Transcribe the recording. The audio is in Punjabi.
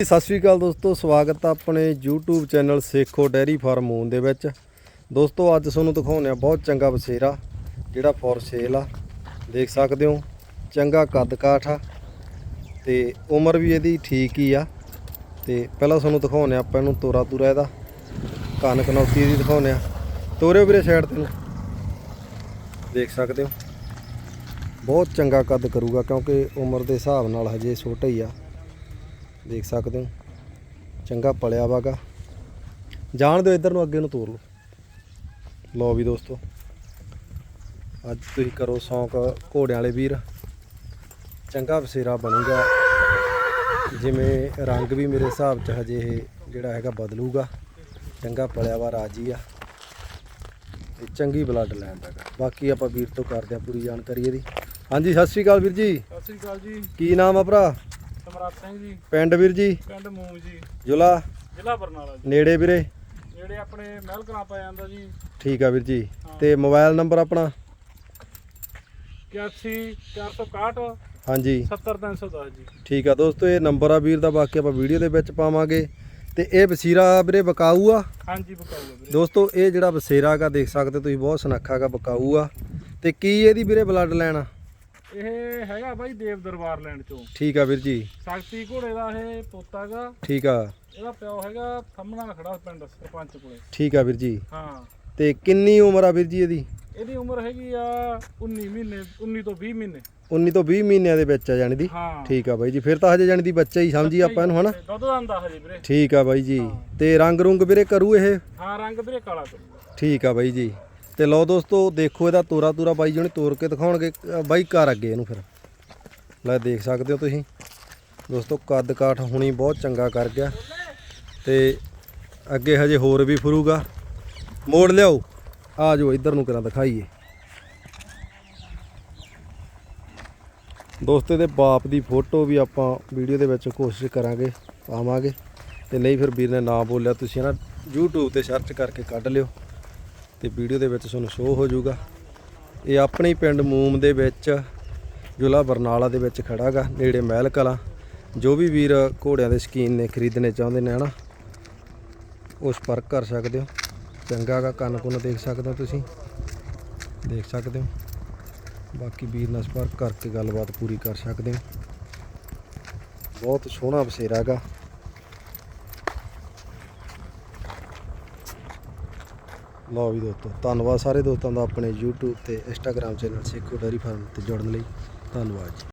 ਸਤਿ ਸ਼੍ਰੀ ਅਕਾਲ ਦੋਸਤੋ, ਸਵਾਗਤ ਹੈ ਆਪਣੇ YouTube channel Sekhon dairy farm moon ਦੇ ਵਿੱਚ। ਦੋਸਤੋ, ਅੱਜ ਤੁਹਾਨੂੰ ਦਿਖਾਉਂਦੇ ਆ ਬਹੁਤ ਚੰਗਾ ਬਸੇਰਾ, ਜਿਹੜਾ ਫੋਰ ਸੇਲ ਆ। ਦੇਖ ਸਕਦੇ ਹੋ, ਚੰਗਾ ਕੱਦ ਕਾਠ ਆ ਤੇ ਉਮਰ ਵੀ ਇਹਦੀ ਠੀਕ ਹੀ ਆ। ਤੇ ਪਹਿਲਾਂ ਤੁਹਾਨੂੰ ਦਿਖਾਉਂਦੇ ਆ ਆਪਾਂ ਇਹਨੂੰ ਤੋਰਾ ਤੂਰਾ ਇਹਦਾ ਕੰਨ ਕਨੌਤੀ ਦੀ ਦਿਖਾਉਂਦੇ ਆ। ਤੋਰੇ ਵੀਰੇ ਸਾਈਡ ਤੇ ਨੂੰ ਦੇਖ ਸਕਦੇ ਹੋ, ਬਹੁਤ ਚੰਗਾ ਕੱਦ ਕਰੂਗਾ ਕਿਉਂਕਿ ਉਮਰ ਦੇ ਹਿਸਾਬ ਨਾਲ ਹਜੇ ਛੋਟਾ ਹੀ ਆ। ਦੇਖ ਸਕਦੇ ਹੋ। ਚੰਗਾ ਪਲਿਆ ਵਾਗਾ। ਜਾਣ ਦਿਓ ਇੱਧਰ ਨੂੰ ਅੱਗੇ ਨੂੰ ਤੋਰ ਲਓ। ਲਓ ਵੀ ਦੋਸਤੋ ਅੱਜ ਤੁਸੀਂ ਕਰੋ ਸ਼ੌਂਕ ਘੋੜਿਆਂ ਵਾਲੇ ਵੀਰ। ਚੰਗਾ ਬਸੇਰਾ ਬਣੂਗਾ। ਜਿਵੇਂ ਰੰਗ ਵੀ ਮੇਰੇ ਹਿਸਾਬ 'ਚ ਹਜੇ ਇਹ ਜਿਹੜਾ ਹੈਗਾ ਬਦਲੂਗਾ। ਚੰਗਾ ਪਲਿਆ ਵਾ ਰਾਜੀ ਆ। ਤੇ ਚੰਗੀ ਬਲੱਡ ਲੈਣ ਦਾ। ਬਾਕੀ ਆਪਾਂ ਵੀਰ ਤੋਂ ਕਰਦੇ ਆ ਪੂਰੀ ਜਾਣਕਾਰੀ ਇਹਦੀ। ਹਾਂਜੀ ਸਤਿ ਸ਼੍ਰੀ ਅਕਾਲ ਵੀਰ ਜੀ। ਸਤਿ ਸ੍ਰੀ ਅਕਾਲ ਜੀ। ਕੀ ਨਾਮ ਆ ਭਰਾ? ਸਮਰਾਟ ਸਿੰਘ ਜੀ ਪਿੰਡ ਵੀਰ ਜੀ ਪਿੰਡ ਮੂਮ ਜੀ ਜੁਲਾ ਜ਼ਿਲ੍ਹਾ ਬਰਨਾਲਾ ਜੀ। ਨੇੜੇ ਵੀਰੇ। ਜਿਹੜੇ ਆਪਣੇ ਮਹਿਲ ਕਲਾਂ ਪਾ ਜਾਂਦਾ ਜੀ। ਠੀਕ ਆ ਵੀਰ ਜੀ। ਤੇ ਮੋਬਾਈਲ ਨੰਬਰ ਆਪਣਾ? 81 461 ਹਾਂਜੀ। 70310 ਜੀ। ਠੀਕ ਆ ਦੋਸਤੋ ਇਹ ਨੰਬਰ ਆ ਵੀਰ ਦਾ ਬਾਕੀ ਆਪਾਂ ਵੀਡੀਓ ਦੇ ਵਿੱਚ ਪਾਵਾਂਗੇ। ਤੇ ਇਹ ਬਸੀਰਾ ਵੀਰੇ ਬਕਾਊ ਆ। ਹਾਂਜੀ ਬਕਾਊਗਾ ਵੀਰੇ। ਦੋਸਤੋ ਇਹ ਜਿਹੜਾ ਬਸੇਰਾ ਗਾ ਦੇਖ ਸਕਦੇ ਤੁਸੀਂ ਬਹੁਤ ਸੁਨੱਖਾ ਗਾ ਬਕਾਊ ਆ। ਤੇ ਕੀ ਇਹਦੀ ਵੀਰੇ ਬਲੱਡ ਲੈਣਾ? ਇਹ ਹੈਗਾ ਬਾਈ ਦੇਵ ਦਰਬਾਰ ਲੈਂਡ ਚੋਂ। ਠੀਕ ਆ ਵੀਰ ਜੀ। ਸ਼ਕਤੀ ਘੋੜੇ ਦਾ ਇਹ ਪੋਤਾ ਠੀਕ ਆ। ਇਹਦਾ ਪਿਓ ਹੈਗਾ ਥੰਮਣਾ ਖੜਾ ਪਿੰਡ ਸਰਪੰਚ ਕੋਲੇ। ਠੀਕ ਆ ਵੀਰ ਜੀ। ਹਾਂ। ਤੇ ਕਿੰਨੀ ਉਮਰ ਆ ਵੀਰ ਜੀ ਇਹਦੀ? ਇਹਦੀ ਉਮਰ ਹੈਗੀ ਆ 19 ਮਹੀਨੇ 19 ਤੋਂ 20 ਮਹੀਨੇ। 19 ਤੋਂ 20 ਮਹੀਨਿਆਂ ਦੇ ਵਿੱਚ ਆ ਜਾਣੀ ਦੀ। ਹਾਂ। ਠੀਕ ਆ ਬਾਈ ਜੀ ਫਿਰ ਤਾਂ ਹਜੇ ਜਾਣੀ ਦੀ ਬੱਚਾ ਹੀ ਸਮਝੀ ਆਪਾਂ ਇਹਨੂੰ ਹਨਾ? ਦੁੱਧ ਦੰਦਾ ਹਜੇ ਵੀਰੇ। ਠੀਕ ਆ ਬਾਈ ਜੀ। ਤੇ ਰੰਗ ਰੁੰਗ ਵੀਰੇ ਕਰੂ ਇਹ? ਹਾਂ ਰੰਗ ਵੀਰੇ ਕਾਲਾ ਕਰੂਗਾ। ਠੀਕ ਆ ਬਾਈ ਜੀ। ਤੇ ਲਓ ਦੋਸਤੋ, ਦੇਖੋ ਇਹਦਾ ਤੋਰਾ ਤੂਰਾ ਬਾਈ ਜੀ ਨੇ ਤੋੜ ਕੇ ਦਿਖਾਉਣਗੇ ਬਾਈ ਘਰ ਅੱਗੇ ਇਹਨੂੰ ਫਿਰ। ਲੈ ਦੇਖ ਸਕਦੇ ਹੋ ਤੁਸੀਂ। ਦੋਸਤੋ, ਕੱਦ ਕਾਠ ਹੁਣੀ ਬਹੁਤ ਚੰਗਾ ਕਰ ਗਿਆ। ਤੇ ਅੱਗੇ ਹਜੇ ਹੋਰ ਵੀ ਫਰੂਗਾ। ਮੋੜ ਲਿਆਓ। ਆ ਜਾਓ, ਇੱਧਰ ਨੂੰ ਕਰਾਂ ਦਿਖਾਈਏ। ਦੋਸਤੇ ਦੇ ਬਾਪ ਦੀ ਫੋਟੋ ਵੀ ਆਪਾਂ ਵੀਡੀਓ ਦੇ ਵਿੱਚ ਕੋਸ਼ਿਸ਼ ਕਰਾਂਗੇ, ਪਾਵਾਂਗੇ। ਤੇ ਨਹੀਂ ਫਿਰ ਵੀਰ ਨੇ ਨਾ ਬੋਲਿਆ, ਤੁਸੀਂ ਨਾ YouTube ਤੇ ਸਰਚ ਕਰਕੇ ਕੱਢ ਲਿਓ। ਤੇ ਵੀਡੀਓ ਦੇ ਵਿੱਚ ਤੁਹਾਨੂੰ ਸ਼ੋਅ ਹੋ ਜਾਊਗਾ। ਇਹ ਆਪਣੇ ਪਿੰਡ ਮੂਮ ਦੇ ਵਿੱਚ ਜ਼ਿਲ੍ਹਾ ਬਰਨਾਲਾ ਦੇ ਵਿੱਚ ਖੜਾਗਾ, ਨੇੜੇ ਮਹਿਲ ਕਲਾਂ ਜੋ ਵੀ ਵੀਰ ਘੋੜਿਆਂ ਦੇ ਸ਼ਕੀਨ ਨੇ, ਖਰੀਦਣੇ ਚਾਹੁੰਦੇ ਨੇ, ਹਨਾ ਉਹ ਸੰਪਰਕ ਕਰ ਸਕਦੇ ਹੋ। ਚੰਗਾ ਗਾ ਕੰਨ ਕੁੰਨ ਦੇਖ ਸਕਦੇ ਹੋ ਤੁਸੀਂ। ਦੇਖ ਸਕਦੇ ਹੋ। ਬਾਕੀ ਵੀਰ ਨਾਲ ਸੰਪਰਕ ਕਰਕੇ ਗੱਲਬਾਤ ਪੂਰੀ ਕਰ ਸਕਦੇ ਹੋ। ਬਹੁਤ ਸੋਹਣਾ ਬਸੇਰਾ ਲਓ ਵੀ ਦੋਸਤੋ, ਧੰਨਵਾਦ ਸਾਰੇ ਦੋਸਤਾਂ ਦਾ ਆਪਣੇ YouTube ਤੇ Instagram channel Sekhon dairy farm ਤੇ ਜੁੜਨ ਲਈ। ਧੰਨਵਾਦ ਜੀ।